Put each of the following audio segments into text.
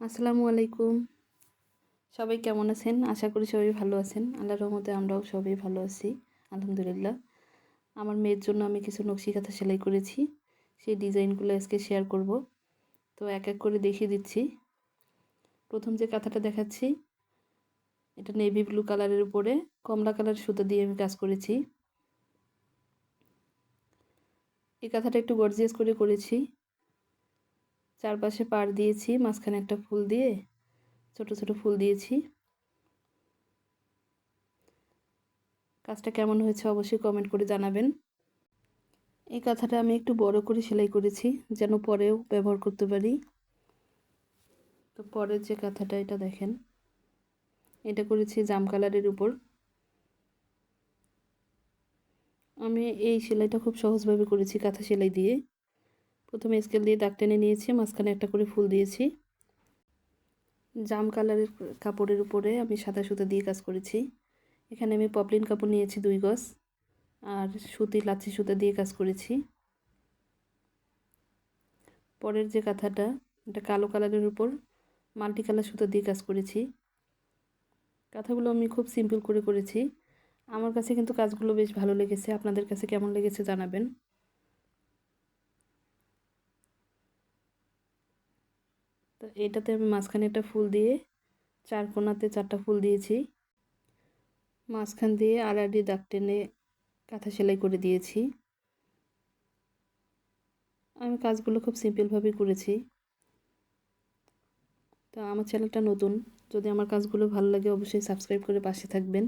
আসসালামু আলাইকুম। সবাই কেমন আছেন? আশা করি সবাই ভালো আছেন। আল্লাহর রহমতে আমরাও সবাই ভালো আছি, আলহামদুলিল্লাহ। আমার মেয়ের জন্য আমি কিছু নকশি কাঁথা সেলাই করেছি। সেই ডিজাইনগুলো আজকে শেয়ার করব। তো এক এক করে দেখিয়ে দিচ্ছি। প্রথম যে কাঁথাটা দেখাচ্ছি, এটা নেভি ব্লু কালারের উপরে কমলা কালার সুতো দিয়ে আমি কাজ করেছি। এই কাঁথাটা একটু গর্জিয়াস করে করেছি। চারপাশে পাড় দিয়েছি, মাঝখানে একটা ফুল দিয়ে, ছোট ছোট ফুল দিয়েছি। কাজটা কেমন হয়েছে অবশ্যই কমেন্ট করে জানাবেন। এই কাঁথাটা আমি একটু বড় করে সেলাই করেছি, যেন পরেও ব্যবহার করতে পারি। তো পরের যে কাঁথাটা, এটা দেখেন। এটা করেছি জাম কালারের উপর। আমি এই সেলাইটা খুব সহজভাবে করেছি কাঁথা সেলাই দিয়ে। প্রথমে স্কেল দিয়ে দাগ টেনে নিয়েছি, মাঝখানে একটা করে ফুল দিয়েছি। জাম কালারের কাপড়ের উপরে আমি সাদা সুতা দিয়ে কাজ করেছি। এখানে আমি পপলিন কাপড় নিয়েছি দুই গজ আর সুতি, লাচ্ছি সুতা দিয়ে কাজ করেছি। পরের যে কাঁথাটা, এটা কালো কালারের উপর মাল্টি কালার সুতা দিয়ে কাজ করেছি। কাঁথাগুলো আমি খুব সিম্পল করে করেছি। আমার কাছে কিন্তু কাজগুলো বেশ ভালো লেগেছে। আপনাদের কাছে কেমন লেগেছে জানাবেন। তো এটাতে আমি মাঝখানে একটা ফুল দিয়ে চার কোনাতে চারটা ফুল দিয়েছি। মাঝখান দিয়ে আড়াআড়ি দাগ টেনে কাঁথা সেলাই করে দিয়েছি। আমি কাজগুলো খুব সিম্পলভাবেই করেছি। তো আমার চ্যানেলটা নতুন, যদি আমার কাজগুলো ভালো লাগে অবশ্যই সাবস্ক্রাইব করে পাশে থাকবেন।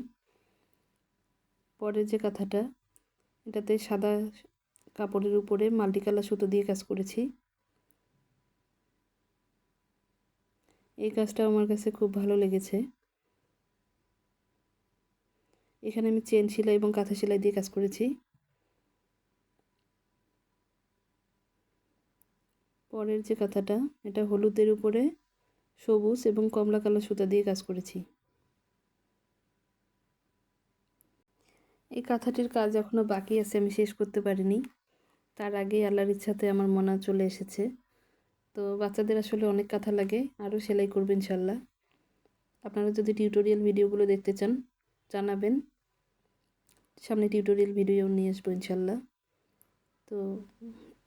পরের যে কাঁথাটা, এটাতে সাদা কাপড়ের উপরে মাল্টি কালার সুতো দিয়ে কাজ করেছি। এই কাজটা আমার কাছে খুব ভালো লেগেছে। এখানে আমি চেন সেলাই এবং কাঁথা সেলাই দিয়ে কাজ করেছি। পরের যে কাঁথাটা, এটা হলুদের উপরে সবুজ এবং কমলা কালার সুতা দিয়ে কাজ করেছি। এই কাঁথাটির কাজ এখনও বাকি আছে, আমি শেষ করতে পারিনি। তার আগেই আল্লাহর ইচ্ছাতে আমার মনে চলে এসেছে। তো বাচ্চাদের আসলে অনেক কাঁথা লাগে, আরও সেলাই করবে ইনশাল্লাহ। আপনারা যদি টিউটোরিয়াল ভিডিওগুলো দেখতে চান, জানাবেন। সামনে টিউটোরিয়াল ভিডিও নিয়ে আসব ইনশাল্লাহ। তো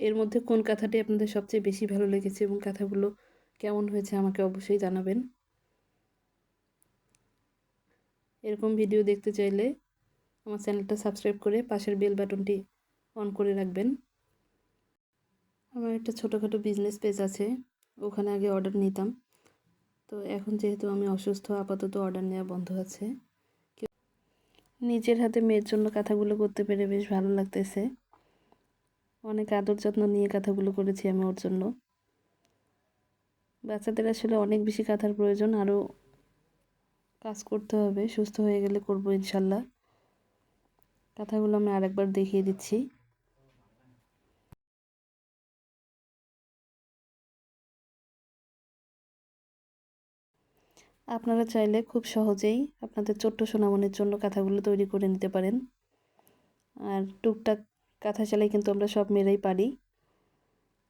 এর মধ্যে কোন কাঁথাটি আপনাদের সবচেয়ে বেশি ভালো লেগেছে এবং কাঁথাগুলো কেমন হয়েছে আমাকে অবশ্যই জানাবেন। এরকম ভিডিও দেখতে চাইলে আমার চ্যানেলটা সাবস্ক্রাইব করে পাশের বেল বাটনটি অন করে রাখবেন। আমার একটা ছোটোখাটো বিজনেস পেজ আছে, ওখানে আগে অর্ডার নিতাম। তো এখন যেহেতু আমি অসুস্থ, আপাতত অর্ডার নেওয়া বন্ধ আছে। নিজের হাতে মেয়ের জন্য কাঁথাগুলো করতে পেরে বেশ ভালো লাগতেছে। অনেক আদর যত্ন নিয়ে কাঁথাগুলো করেছি আমি ওর জন্য। বাচ্চাদের আসলে অনেক বেশি কাঁথার প্রয়োজন, আরও কাজ করতে হবে, সুস্থ হয়ে গেলে করব ইনশাল্লাহ। কাঁথাগুলো আমি আরেকবার দেখিয়ে দিচ্ছি। আপনারা চাইলে খুব সহজেই আপনাদের ছোট্ট সোনামনির জন্য কাঁথাগুলো তৈরি করে নিতে পারেন। আর টুকটাক কাঁথা সেলাই কিন্তু আমরা সব মেয়েরাই পারি।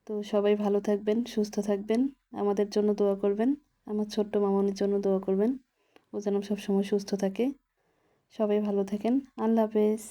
তো সবাই ভালো থাকবেন, সুস্থ থাকবেন, আমাদের জন্য দোয়া করবেন, আমার ছোট্ট মামনির জন্য দোয়া করবেন। ও যেন সবসময় সুস্থ থাকে। সবাই ভালো থাকেন। আল্লাহ হাফেজ।